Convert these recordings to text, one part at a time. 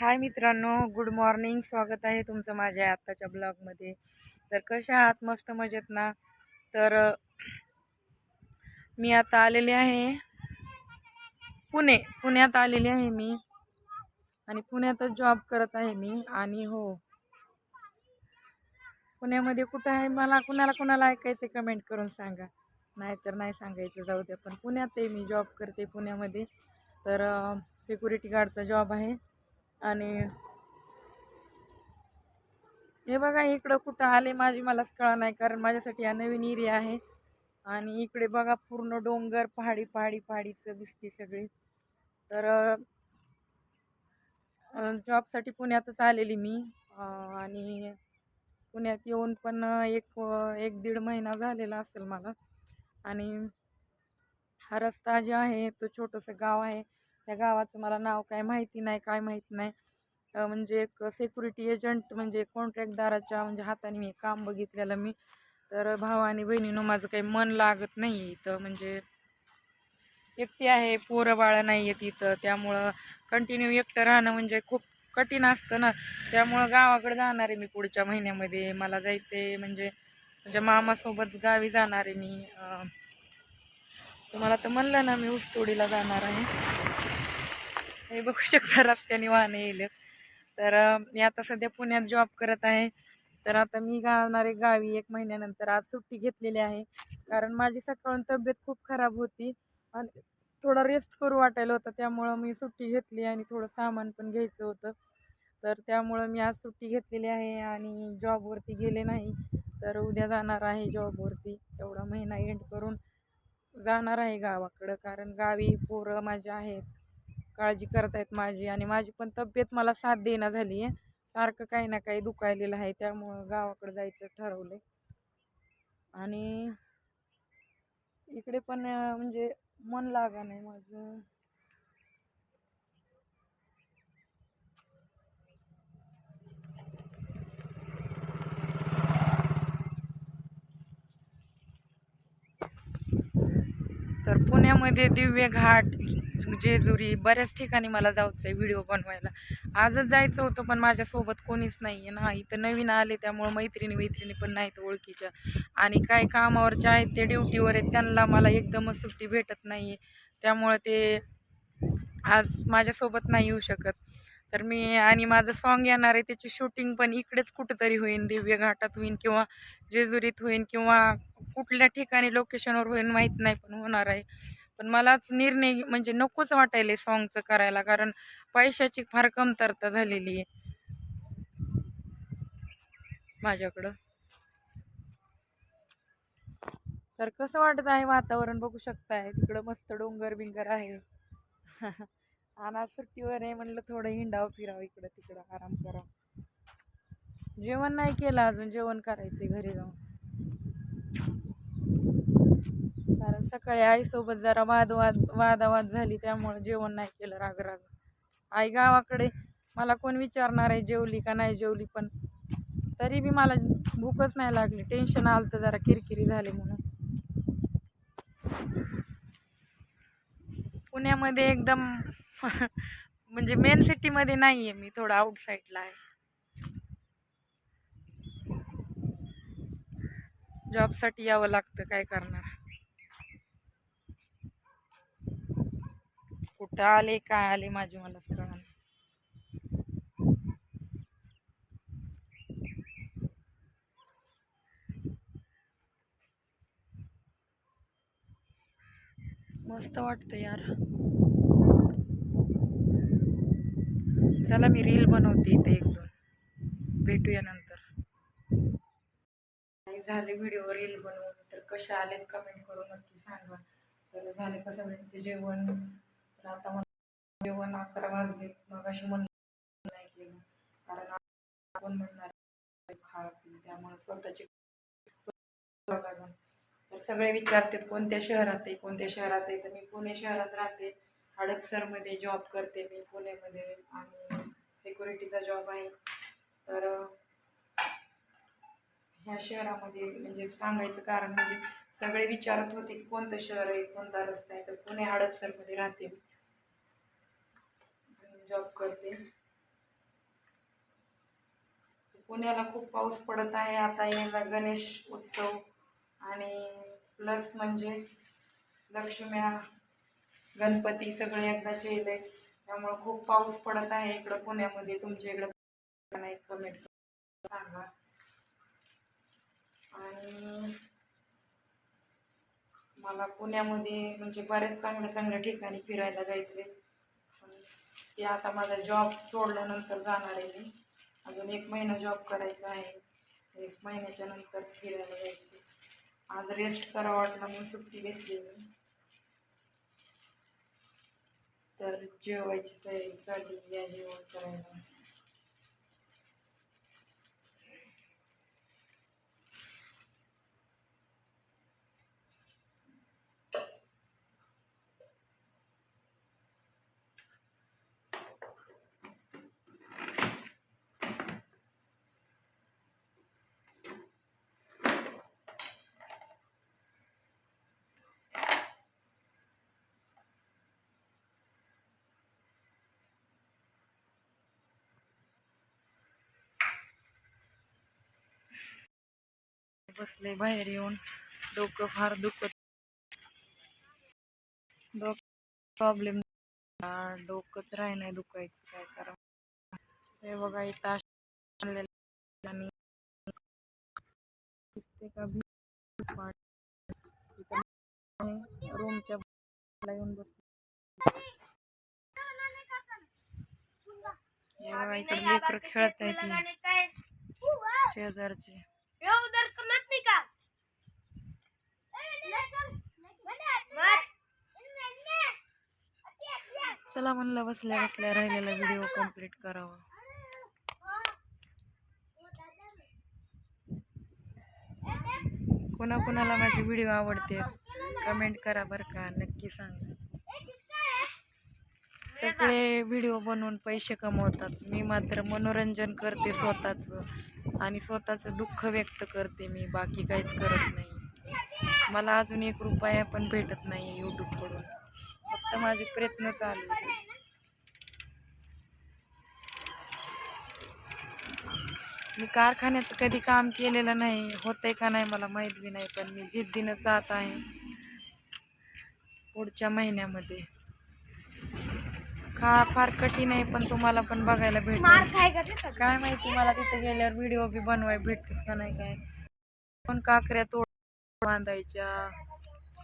हाय मित्रांनो good morning. स्वागत आहे तुमचं माझ्या आत्ताच्या ब्लॉगमध्ये. तर कशा आहात? मस्त मजेत ना? तर मी आता आलेले आहे पुणे. पुण्यात आलेले आहे मी. आणि पुण्यातच जॉब करत आहे मी. आणि हो. पुण्यामध्ये कुठं आहे? मला कुणाला कुणाला ऐकायचं कमेंट करून सांगा. नाहीतर नाही सांगायचं जाऊ द्या. पण पुण्यात आहे मी जॉब करते पुण्यामध्ये. तर सिक्युरिटी गार्डचा जॉब आहे. आणि हे बघा इकडं कुठं आले माझी मलाच कळा नाही कारण माझ्यासाठी हा नवीन एरिया आहे. आणि इकडे बघा पूर्ण डोंगर पहाडी पहाडी पहाडीचं दिसते सगळी. तर जॉबसाठी पुण्यातच आलेली मी. आणि पुण्यात येऊन पण एक एक दीड महिना झालेला असेल मला. आणि हा रस्ता जे आहे तो छोटंसं गाव आहे. त्या गावाचं मला नाव काय माहिती नाही काय माहीत नाही. म्हणजे एक सिक्युरिटी एजंट म्हणजे कॉन्ट्रॅक्टदाराच्या म्हणजे हाताने मी काम बघितलेलं मी. तर भाव आणि बहिणीनं माझं काही मन लागत नाही इथं. म्हणजे एकटी आहे पोरं बाळं नाही आहेत इथं त्यामुळं कंटिन्यू एकटं राहणं म्हणजे खूप कठीण असतं ना. त्यामुळं गावाकडे जाणार आहे मी पुढच्या महिन्यामध्ये. मला जायचं आहे म्हणजे माझ्या मामासोबत गावी जाणार आहे मी. तुम्हाला तर म्हणलं ना मी ऊसतोडीला जाणार आहे. हे बघू शकता रस्त्याने वाहनं येईल तर मी आता सध्या पुण्यात जॉब करत आहे. तर आता मी गावणारे गावी एक महिन्यानंतर आज सुट्टी घेतलेली आहे. कारण माझी सकाळून तब्येत खूप खराब होती. आणि थोडा रेस्ट करू वाटायला होतं. त्यामुळं मी सुट्टी घेतली आणि थोडं सामान पण घ्यायचं होतं. तर त्यामुळं मी आज सुट्टी घेतलेली आहे आणि जॉबवरती गेले नाही. तर उद्या जाणार आहे जॉबवरती एवढा महिना एंड करून जाणार आहे गावाकडं. कारण गावी पोरं माझे आहेत. काळजी करत आहेत माझी आणि माझी पण तब्येत मला साथ देणं झाली आहे. सारखं काही ना काही दुखायलेलं आहे त्यामुळं गावाकडं जायचं ठरवलं आणि इकडे पण म्हणजे मन लागा नाही माझं. तर पुण्यामध्ये दिव्य घाट जेजुरी बऱ्याच ठिकाणी मला जायचं आहे व्हिडिओ बनवायला. आजच जायचं होतं पण माझ्यासोबत कोणीच नाही आहे ना. इथं नवीन आले त्यामुळं मैत्रिणी मैत्रिणी पण नाहीत ओळखीच्या. आणि काय कामावरच्या आहेत ते ड्युटीवर आहेत त्यांना मला एकदमच सुट्टी भेटत नाही आहे त्यामुळं ते आज माझ्यासोबत नाही येऊ शकत. तर मी आणि माझं सॉन्ग येणार आहे त्याची शूटिंग पण इकडेच कुठंतरी होईन दिव्य घाटात होईन किंवा जेजुरीत होईन किंवा कुठल्या ठिकाणी लोकेशनवर होईन माहीत नाही पण होणार आहे. पण मलाच निर्णय म्हणजे नकोच वाटायले सॉन्गचं करायला कारण पैशाची फार कमतरता झालेली आहे. माझ्याकडं. तर कसं वाटत आहे वातावरण? बघू शकताय. तिकडं मस्त डोंगर बिंगर आहे. आणि आज सुट्टीवर आहे म्हणलं थोडं हिंडावं फिरावं इकडं तिकडं आराम करावं. जेवण नाही केलं अजून जेवण करायचं घरी जाऊन. कारण सकाळी आईसोबत जरा वादवाद वादावाद झाली त्यामुळं जेवण नाही केलं राग राग आई गावाकडे मला कोण विचारणार आहे जेवली का नाही जेवली पण तरी बी मला भूकच नाही लागली. टेन्शन आलं तर जरा किरकिरी झाली म्हणून. पुण्यामध्ये एकदम म्हणजे मेन सिटीमध्ये नाही आहे मी थोडं आउटसाईडला आहे. जॉबसाठी यावं लागतं काय करणार? कुठं आले काय आले माझी मला कळणार मस्त वाटतं यार. चला मी रील बनवते इथे एक दोन. भेटूया नंतर. काही झाले व्हिडिओ रील बनवून? तर कसे आलेत कमेंट करून नक्की सांगा. तर झाले का सगळ्यांचे जेवण? आता मला जेवण अकरा वाजले. मग अशी म्हणून नाही केलं. कारण आपण म्हणणार खा त्यामुळे स्वतःची लागून तर सगळे विचारतात कोणत्या शहरात आहे? कोणत्या शहरात आहे? तर मी पुणे शहरात राहते. हडपसरमध्ये जॉब करते मी पुण्यामध्ये आणि सिक्युरिटीचा जॉब आहे. तर ह्या शहरामध्ये म्हणजे सांगायचं कारण म्हणजे सगळे विचारत होते की कोणतं शहर आहे? कोणता रस्ता आहे? तर पुणे हडपसरमध्ये राहते मी. जॉब करते. पुण्याला खूप पाऊस पडत आहे. आता येणार गणेश उत्सव आणि प्लस म्हणजे लक्ष्म्या गणपती सगळे एकदाच येले त्यामुळं खूप पाऊस पडत आहे इकडं पुण्यामध्ये. तुमच्या इकडं नाही कमेंट सांगा. आणि मला पुण्यामध्ये म्हणजे बरेच चांगल्या चांगल्या ठिकाणी फिरायला जायचे आहे ते आता माझा जॉब सोडल्यानंतर जाणार आहे मी. अजून एक महिना जॉब करायचा आहे. एक महिन्याच्या नंतर फिरायला जायचं. आज रेस्ट करावं वाटलं म्हणून सुट्टी घेतली मी. तर जेवायची तयारी चालली या जेवण करायला. बसले बाहेर येऊन. डोकं फार दुखत. डोक प्रॉब्लेम डोकंच राही नाही दुखायचं काय करा हे बघा इथं आणि दिसते का भी रूमच्या येऊन बस हे बघा इकडे लेकर खेळत आहे शेजारचे. चला म्हणलं बसल्या बसल्या राहिलेला व्हिडिओ कंप्लीट करावा. कोणाकोणाला माझे व्हिडिओ आवडते कमेंट करा बरं का नक्की सांगा. सगळे व्हिडिओ बनवून पैसे कमवतात. मी मात्र मनोरंजन करते स्वतःचं आणि स्वतःचं दुःख व्यक्त करते मी बाकी काहीच करत नाही. मला अजून एक रुपया पण भेटत नाही यूट्यूबकडून फक्त माझे प्रयत्न चालू. मी कारखान्यात कधी काम केलेलं नाही होतंय का नाही मला माहीत बी नाही पण मी जिद्दीनं जात आहे पुढच्या महिन्यामध्ये. खा फार कठीण आहे पण तुम्हाला पण बघायला भेटेल. काय माहिती मला तिथे गेल्यावर व्हिडिओ बी बनवाय भेटतील का नाही काय? पण काकऱ्या तोड बांधायच्या?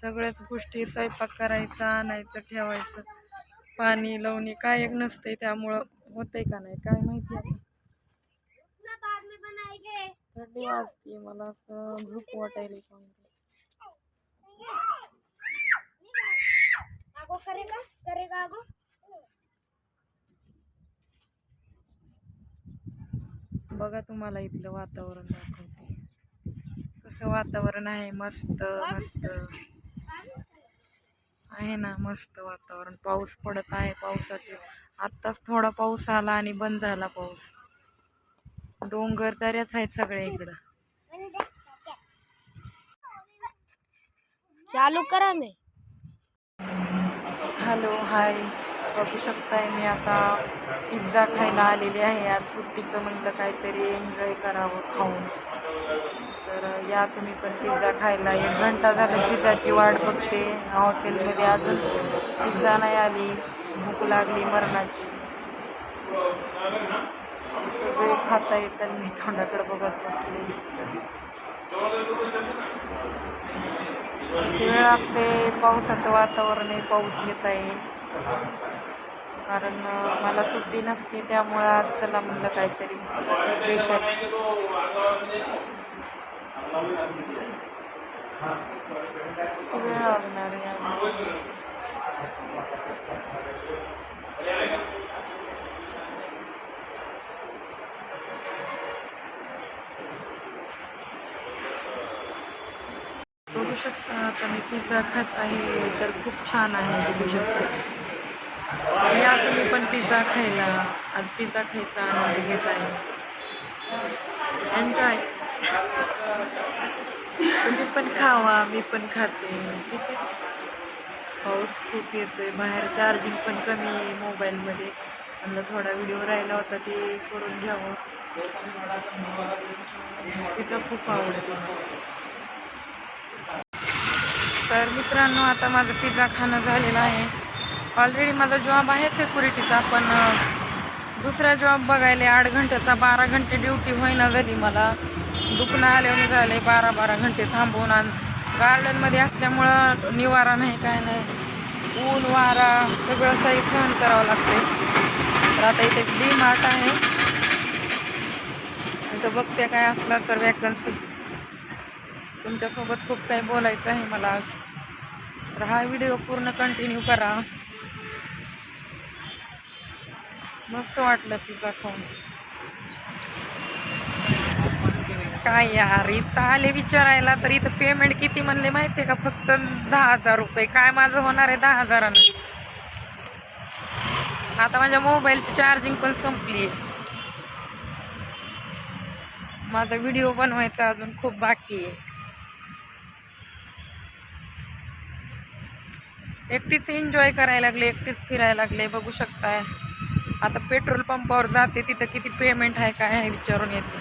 सगळ्याच गोष्टी स्वयंपाक करायचा आणायचं ठेवायचं. पाणी लावणी काय एक नसतंय त्यामुळं होतंय का नाही काय माहिती आता. थंडी वाजते मला असं झोप वाटायला बघा तुम्हाला इथलं वातावरण दाखवते. कसं वातावरण आहे मस्त मस्त. आहे ना मस्त वातावरण. पाऊस पडत आहे पावसाचे. आत्ताच थोडा पाऊस आला आणि बंद झाला पाऊस. डोंगर दऱ्याच आहेत सगळ्या इकडं. चालू करा मी हॅलो हाय. बघू शकताय मी आता पिझ्झा खायला आलेली आहे. आज सुट्टीचं म्हणलं काहीतरी एन्जॉय करावं खाऊन. तर या तुम्ही पण पिझ्झा खायला. एक घंटा झाला पिझ्झाची वाट बघते. हॉटेलमध्ये अजून पिझ्झा नाही आली. भूक लागली मरणाची. सगळे खाता येतात मी तोंडाकडे बघत बसले. वेळ लागते? पावसाचं वातावरण आहे. पाऊस येत आहे. कारण मला सुट्टी नसते. त्यामुळं आज चला म्हणलं काहीतरी स्पेशल बघू शकता आहे तर खूप छान आहे बघू शकता या तुम्ही पण पिझ्झा खायला आज पिझ्झा खायचा आनंद घेत आहे एन्जॉय तुम्ही पण खावा मी पण खाते. ठीक आहे पाऊस खूप येतोय. बाहेर चार्जिंग पण कमी आहे मोबाईलमध्ये म्हणलं थोडा व्हिडिओ राहिला होता ते करून घ्यावं. पिझ्झा खूप आवडतो. तर मित्रांनो आता माझं पिझ्झा खाणं झालेलं आहे. ऑलरेडी माझा जॉब आहे सिक्युरिटीचा पण दुसरा जॉब बघायला आठ घंट्याचा बारा घंटे ड्युटी होईना झाली मला. दुखणं आल्यावर झाले बारा बारा घंटे थांबून आणि गार्डनमध्ये असल्यामुळं निवारा नाही काय नाही. ऊन वारा सगळं काही सहन करावं लागते तर आता इथे डी मार्ट आहे. इथं बघते काय असला तर वॅकन्सी तुमच्यासोबत खूप काही बोलायचं आहे मला आज. तर हा व्हिडिओ पूर्ण कंटिन्यू करा. मस्त वाटलं पिझ्झा खाऊन. काय यार इथं आले विचारायला तर इथं पेमेंट किती म्हणले माहितीये का? फक्त दहा हजार रुपये. काय माझं होणार आहे दहा हजारानं? आता माझ्या मोबाईलची चार्जिंग पण संपली आहे माझा व्हिडिओ बनवायचा अजून खूप बाकी आहे एकटीच एन्जॉय करायला लागले एकटीच फिरायला लागले बघू शकताय. आता पेट्रोल पंपावर जाते तिथं किती पेमेंट आहे काय आहे विचारून येते.